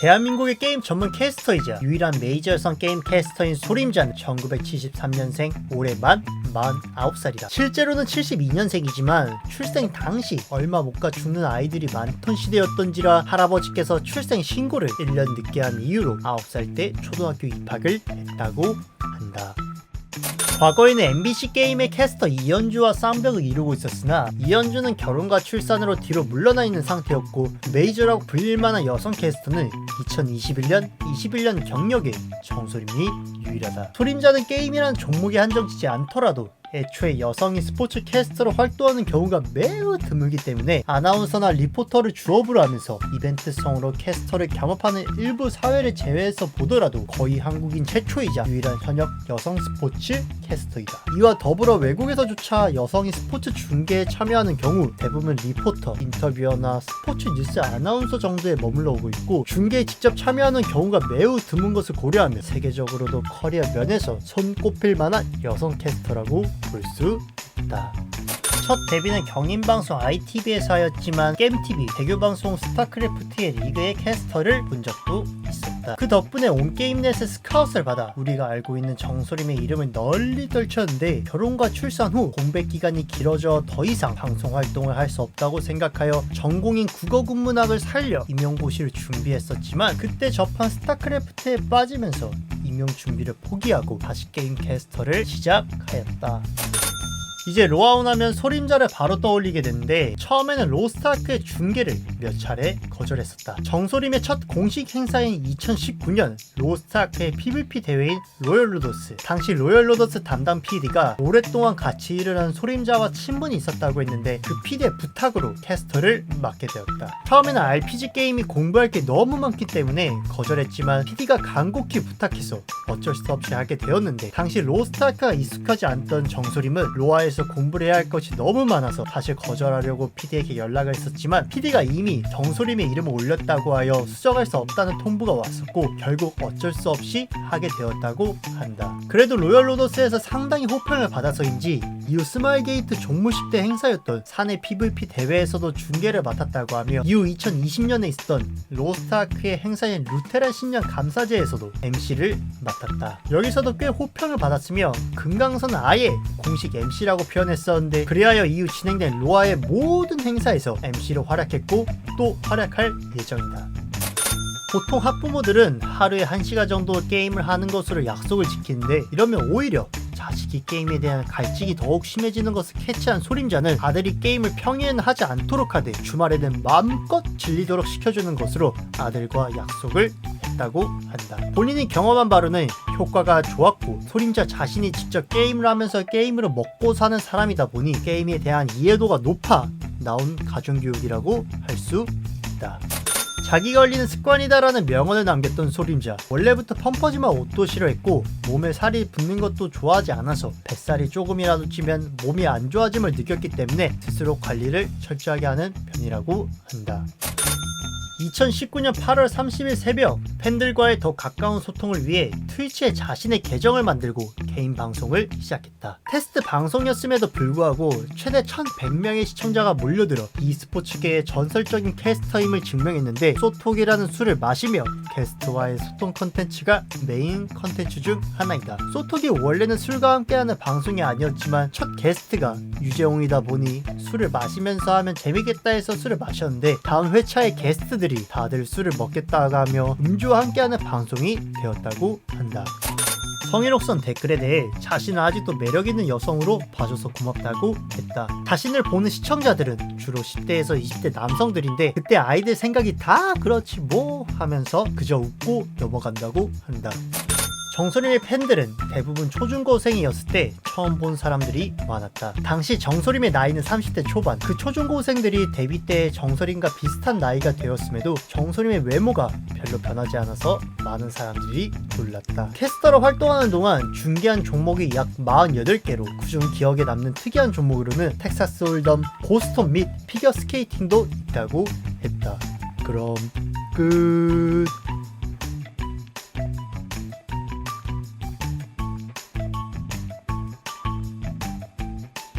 대한민국의 게임 전문 캐스터이자 유일한 메이저 여성 게임 캐스터인 소림자는 1973년생 올해 만 49살이다. 실제로는 72년생이지만 출생 당시 얼마 못 가 죽는 아이들이 많던 시대였던지라 할아버지께서 출생 신고를 1년 늦게 한 이유로 9살 때 초등학교 입학을 했다고 한다. 과거에는 MBC 게임의 캐스터 이현주와 쌍벽을 이루고 있었으나 이현주는 결혼과 출산으로 뒤로 물러나 있는 상태였고 메이저라고 불릴 만한 여성 캐스터는 2021년 21년 경력에 정소림이 유일하다. 소림자는 게임이라는 종목에 한정지지 않더라도 애초에 여성이 스포츠 캐스터로 활동하는 경우가 매우 드물기 때문에 아나운서나 리포터를 주업으로 하면서 이벤트성으로 캐스터를 겸업하는 일부 사회를 제외해서 보더라도 거의 한국인 최초이자 유일한 현역 여성 스포츠 캐스터이다. 이와 더불어 외국에서조차 여성이 스포츠 중계에 참여하는 경우 대부분 리포터, 인터뷰어나 스포츠 뉴스 아나운서 정도에 머물러 오고 있고 중계에 직접 참여하는 경우가 매우 드문 것을 고려하며 세계적으로도 커리어 면에서 손꼽힐 만한 여성 캐스터라고 볼 수 있다. 첫 데뷔는 경인방송 ITV에서 하였지만 게임TV 대교방송 스타크래프트의 리그의 캐스터를 본 적도 있었다. 그 덕분에 온게임넷의 스카웃을 받아 우리가 알고 있는 정소림의 이름을 널리 떨쳤는데 결혼과 출산 후 공백 기간이 길어져 더 이상 방송 활동을 할 수 없다고 생각하여 전공인 국어국문학을 살려 임용고시를 준비했었지만 그때 접한 스타크래프트에 빠지면서 임용 준비를 포기하고 다시 게임 캐스터를 시작하였다. 이제 로아운 하면 소림자를 바로 떠올리게 됐는데 처음에는 로스트아크의 중계를 몇 차례 거절했었다. 정소림의 첫 공식 행사인 2019년 로스트아크의 PVP 대회인 로열로더스 당시 로열로더스 담당 PD가 오랫동안 같이 일을 한 소림자와 친분이 있었다고 했는데 그 PD의 부탁으로 캐스터를 맡게 되었다. 처음에는 RPG 게임이 공부할 게 너무 많기 때문에 거절했지만 PD가 간곡히 부탁해서 어쩔 수 없이 하게 되었는데 당시 로스트아크가 익숙하지 않던 정소림은 로아 에서 공부를 해야 할 것이 너무 많아서 사실 거절하려고 PD에게 연락을 했었지만 PD가 이미 정소림의 이름을 올렸다고 하여 수정할 수 없다는 통보가 왔었고 결국 어쩔 수 없이 하게 되었다고 한다. 그래도 로열 로더스에서 상당히 호평을 받아서인지 이후 스마일 게이트 종무 10대 행사였던 사내 PVP 대회에서도 중계를 맡았다고 하며 이후 2020년에 있었던 로스트아크의 행사인 루테란 신년 감사제에서도 MC를 맡았다. 여기서도 꽤 호평을 받았으며 금강선은 아예 공식 MC라고 표현했었는데 그리하여 이후 진행된 로아의 모든 행사에서 MC로 활약했고 또 활약할 예정이다. 보통 학부모들은 하루에 1시간 정도 게임을 하는 것으로 약속을 지키는데 이러면 오히려 자식이 게임에 대한 갈증이 더욱 심해지는 것을 캐치한 소림자는 아들이 게임을 평일에는 하지 않도록 하되 주말에는 마음껏 질리도록 시켜주는 것으로 아들과 약속을 했다고 한다. 본인이 경험한 바로는 효과가 좋았고 소림자 자신이 직접 게임을 하면서 게임으로 먹고 사는 사람이다 보니 게임에 대한 이해도가 높아 나온 가정교육이라고 할 수 있다. 자기가 걸리는 습관이다라는 명언을 남겼던 소림자. 원래부터 펌퍼짐한 옷도 싫어했고 몸에 살이 붙는 것도 좋아하지 않아서 뱃살이 조금이라도 찌면 몸이 안 좋아짐을 느꼈기 때문에 스스로 관리를 철저하게 하는 편이라고 한다. 2019년 8월 30일 새벽 팬들과의 더 가까운 소통을 위해 트위치에 자신의 계정을 만들고 개인 방송을 시작했다. 테스트 방송이었음에도 불구하고 최대 1100명의 시청자가 몰려들어 e스포츠계의 전설적인 캐스터임을 증명했는데 소톡이라는 술을 마시며 게스트와의 소통 컨텐츠가 메인 컨텐츠 중 하나이다. 소톡이 원래는 술과 함께하는 방송이 아니었지만 첫 게스트가 유재홍이다 보니 술을 마시면서 하면 재미겠다 해서 술을 마셨는데 다음 회차의 게스트들이 다들 술을 먹겠다고 하며 음주와 함께하는 방송이 되었다고 한다. 성인옥선 댓글에 대해 자신은 아직도 매력있는 여성으로 봐줘서 고맙다고 했다. 자신을 보는 시청자들은 주로 10대에서 20대 남성들인데 그때 아이들 생각이 다 그렇지 뭐 하면서 그저 웃고 넘어간다고 한다. 정소림의 팬들은 대부분 초중고생이었을 때 처음 본 사람들이 많았다. 당시 정소림의 나이는 30대 초반. 그 초중고생들이 데뷔 때 정소림과 비슷한 나이가 되었음에도 정소림의 외모가 별로 변하지 않아서 많은 사람들이 놀랐다. 캐스터로 활동하는 동안 중계한 종목이 약 48개로 그중 기억에 남는 특이한 종목으로는 텍사스 홀덤, 고스톱 및 피겨 스케이팅도 있다고 했다. 그럼 끝.